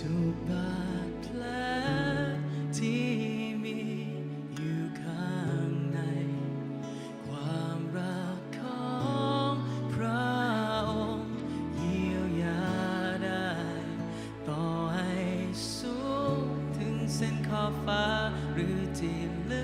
ทุกบาดแที่มีอยู่ข้างใน ความรักของพระองค์เยียวยาได้ ต่อให้สูงถึงเส้นขอบฟ้าหรือที่ลึก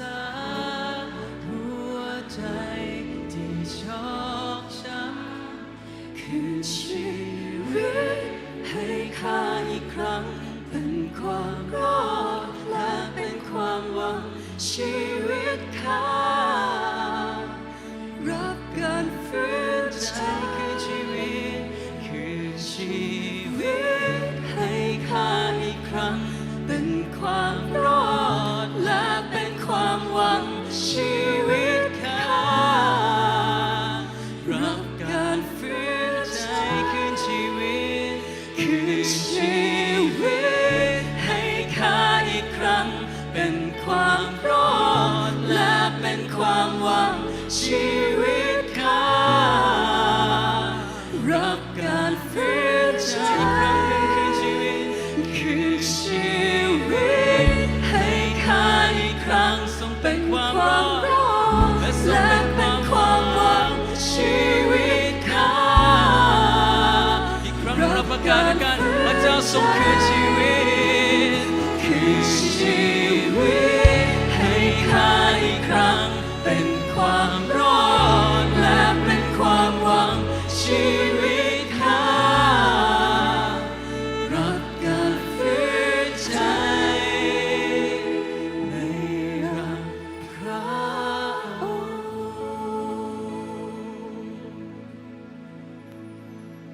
รั คื พร